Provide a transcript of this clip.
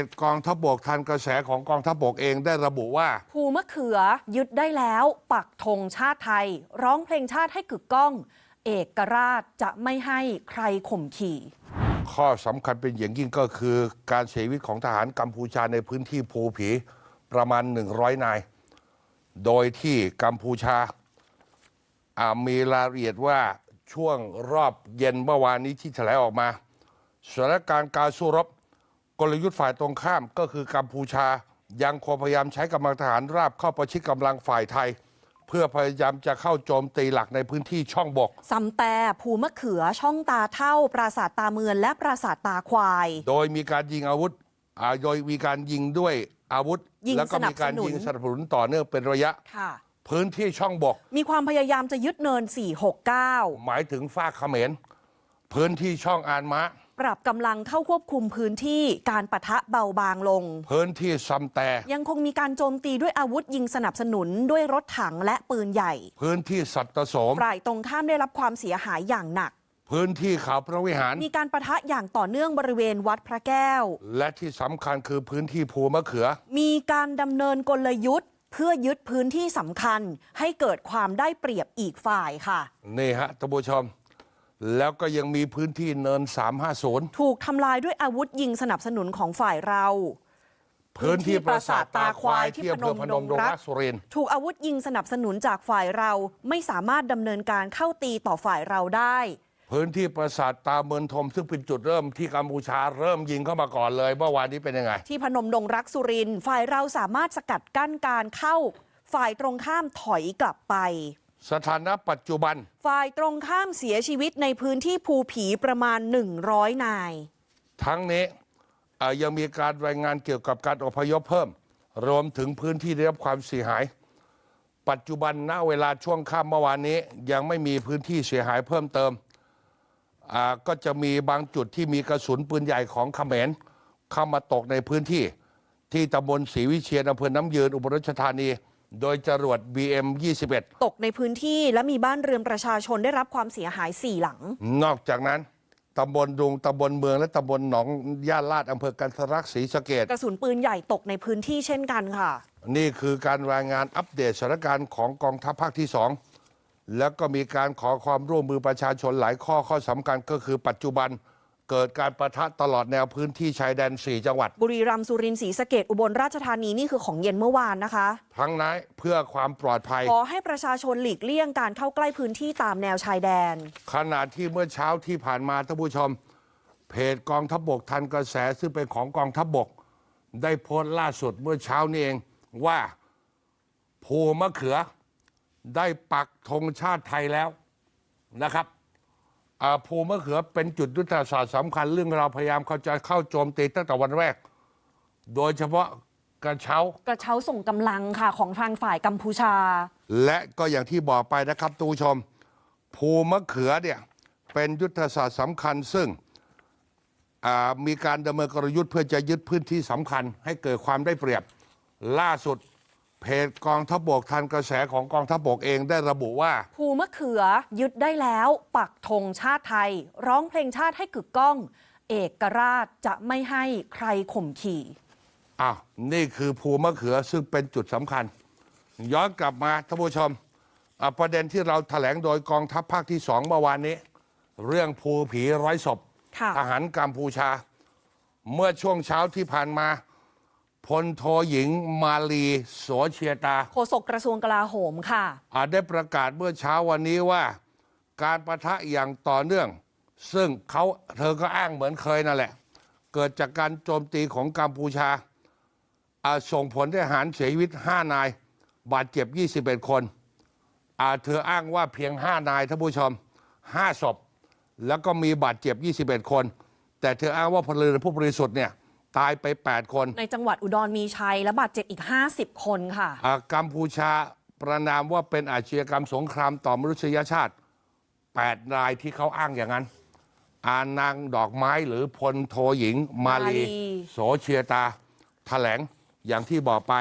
จกองทัพบกทันกระแสของกองทัพบกเองได้ระบุว่า ภูมะเขือยึดได้แล้ว ปักธงชาติไทย ร้องเพลงชาติให้กึกก้อง เอกราชจะไม่ให้ใครข่มขี่ ข้อสำคัญเป็นอย่างยิ่งก็คือการเสียชีวิตของทหารกัมพูชาในพื้นที่ภูผีประมาณ 100 นาย โดยที่กัมพูชาอ่ามีรายละเอียดว่าช่วงรอบเย็นเมื่อวานนี้ที่แถลงออกมาสถานการณ์การสู้รบ กลยุทธ์ฝ่ายตรงข้ามก็คือกัมพูชา ยังคงพยายามใช้กำลังทหารราบเข้าประชิดกำลังฝ่ายไทย เพื่อพยายามจะเข้าโจมตีหลักในพื้นที่ช่องบกซำแต่ภูมะเขือช่องตาเท่า ปราสาทตาเมือนและปราสาทตาควาย โดยมีการยิงอาวุธอ่าโดยมีการยิงด้วยอาวุธ ยิงแล้วก็มีการสนับสนุน ยิงสนับสนุนต่อเนื่องเป็นระยะ ค่ะ พื้นที่ช่องบก มีความพยายามจะยึดเนิน 469 หมายถึงฝ้ากเขมร พื้นที่ช่องอานมะ ปรับกำลังเข้าควบคุมพื้นที่การปะทะเบาบางลง พื้นที่ซัมแต่ ยังคงมีการโจมตีด้วยอาวุธยิงสนับสนุนด้วยรถถังและปืนใหญ่ พื้นที่สัตตโสมฝ่ายตรงข้ามได้รับความเสียหายอย่างหนัก พื้นที่เขาพระวิหาร มีการประทะอย่างต่อเนื่องบริเวณวัดพระแก้ว และที่สำคัญคือพื้นที่ภูมะเขือ มีการดำเนินกลยุทธ์เพื่อยึดพื้นที่สำคัญให้เกิดความได้เปรียบอีกฝ่ายค่ะ นี่ฮะท่านผู้ชม แล้วก็ยังมีพื้นที่เนิน 350 ถูกทำลายด้วยอาวุธยิงสนับสนุนของฝ่ายเรา พื้นที่ปราสาทตาควายที่อำเภอพนมดงรักสุรินทร์ถูกอาวุธยิงสนับสนุนจากฝ่ายเราไม่สามารถดำเนินการเข้าตีต่อฝ่ายเราได้ พื้นที่ปราสาทตาเมือนทมซึ่งเป็นจุดเริ่มที่กัมพูชาเริ่มยิงเข้ามาก่อนเลยเมื่อวานนี้เป็นยังไง ที่พนมดงรักสุรินทร์ฝ่ายเราสามารถสกัดกั้นการเข้า ฝ่ายตรงข้ามถอยกลับไป สถานะปัจจุบัน ฝ่ายตรงข้ามเสียชีวิตในพื้นที่ภูผีประมาณ 100 นาย ทั้งนี้เอ่อยังมีการรายงานเกี่ยวกับการอพยพเพิ่ม รวมถึงพื้นที่ได้รับความเสียหาย ปัจจุบันณเวลาช่วงค่ำเมื่อวานนี้ ยังไม่มีพื้นที่เสียหายเพิ่มเติมอ่าก็จะมีบางจุดที่มีกระสุนปืนใหญ่ของเขมรเข้ามาตกในพื้นที่ ที่ตำบลศรีวิเชียนอำเภอน้ำยืนอุบลราชธานี โดยจรวด BM 21 ตกในพื้นที่และมีบ้านเรือนประชาชนได้รับความเสียหาย4หลัง นอกจากนั้นตำบลดุงตำบลเมืองและตำบลหนองย่าลาดอำเภอกันทรักษ์ศรีสะเกดกระสุนปืนใหญ่ตกในพื้นที่เช่นกันค่ะ นี่คือการรายงานอัปเดตสถานการณ์ของกองทัพภาคที่สองแล้วก็มีการขอความร่วมมือประชาชนหลายข้อข้อสำคัญก็คือปัจจุบัน เกิดการประทะตลอดแนวพื้นที่ชายแดน 4 จังหวัด บุรีรัมย์สุรินทร์ศรีสะเกดอุบลราชธานีนี่คือของเย็นเมื่อวานนะคะ ทั้งนั้นเพื่อความปลอดภัย ขอให้ประชาชนหลีกเลี่ยงการเข้าใกล้พื้นที่ตามแนวชายแดน ขณะที่เมื่อเช้าที่ผ่านมาท่านผู้ชม เพจกองทัพบกทันกระแสซึ่งเป็นของกองทัพบก ได้โพสต์ล่าสุดเมื่อเช้านี้เองว่าภูมะเขือได้ปักธงชาติไทยแล้วนะครับอ่า ภูมะเขือเป็นจุดยุทธศาสตร์สำคัญเรื่องเราพยายามเขาจะเข้าโจมตีตั้งแต่วันแรก โดยเฉพาะกระเช้า กระเช้าส่งกำลังค่ะของทางฝ่ายกัมพูชา และก็อย่างที่บอกไปนะครับตูผู้ชม ภูมะเขือเนี่ยเป็นยุทธศาสตร์สำคัญซึ่งอ่ามีการดำเนินกลยุทธ์เพื่อจะยึดพื้นที่สำคัญ ให้เกิดความได้เปรียบล่าสุด เพจกองทัพบกทันกระแสของกองทัพบกเองได้ระบุว่า ภูมะเขือยึดได้แล้ว ปักธงชาติไทย ร้องเพลงชาติให้กึกก้อง เอกราชจะไม่ให้ใครข่มขี่อ้าวนี่คือภูมะเขือซึ่งเป็นจุดสำคัญ ย้อนกลับมาท่านผู้ชมอะประเด็นที่เราแถลงโดยกองทัพภาคที่สองเมื่อวานนี้ เรื่องภูผีร้อยศพค่ะ ทหารกัมพูชา เมื่อช่วงเช้าที่ผ่านมา พลโทหญิงมาลีโสเชียตาโฆษกกระทรวงกลาโหมค่ะ อาจได้ประกาศเมื่อเช้าวันนี้ว่า การประทะอย่างต่อเนื่อง ซึ่งเขาเธอก็อ้างเหมือนเคยนั่นแหละ เกิดจากการโจมตีของกัมพูชาอาส่งผลให้ทหารเสียชีวิต 5 นาย บาดเจ็บ 21 คนอาเธออ้างว่าเพียง 5 นายท่านผู้ชม 5 ศพ แล้วก็มีบาดเจ็บ 21 คน แต่เธออ้างว่าพลเรือนผู้บริสุทธิ์เนี่ย ตายไป 8 คน ในจังหวัดอุดรมีชัยและบาดเจ็บอีก 50 คนค่ะ อ่ากัมพูชาประนามว่าเป็นอาชญากรรมสงครามต่อมนุษยชาติ 8 รายที่เขาอ้างอย่างนั้น อานางดอกไม้หรือพลโทหญิงมาลีมาลี โสเชียตาถแถลงอย่างที่บอกไป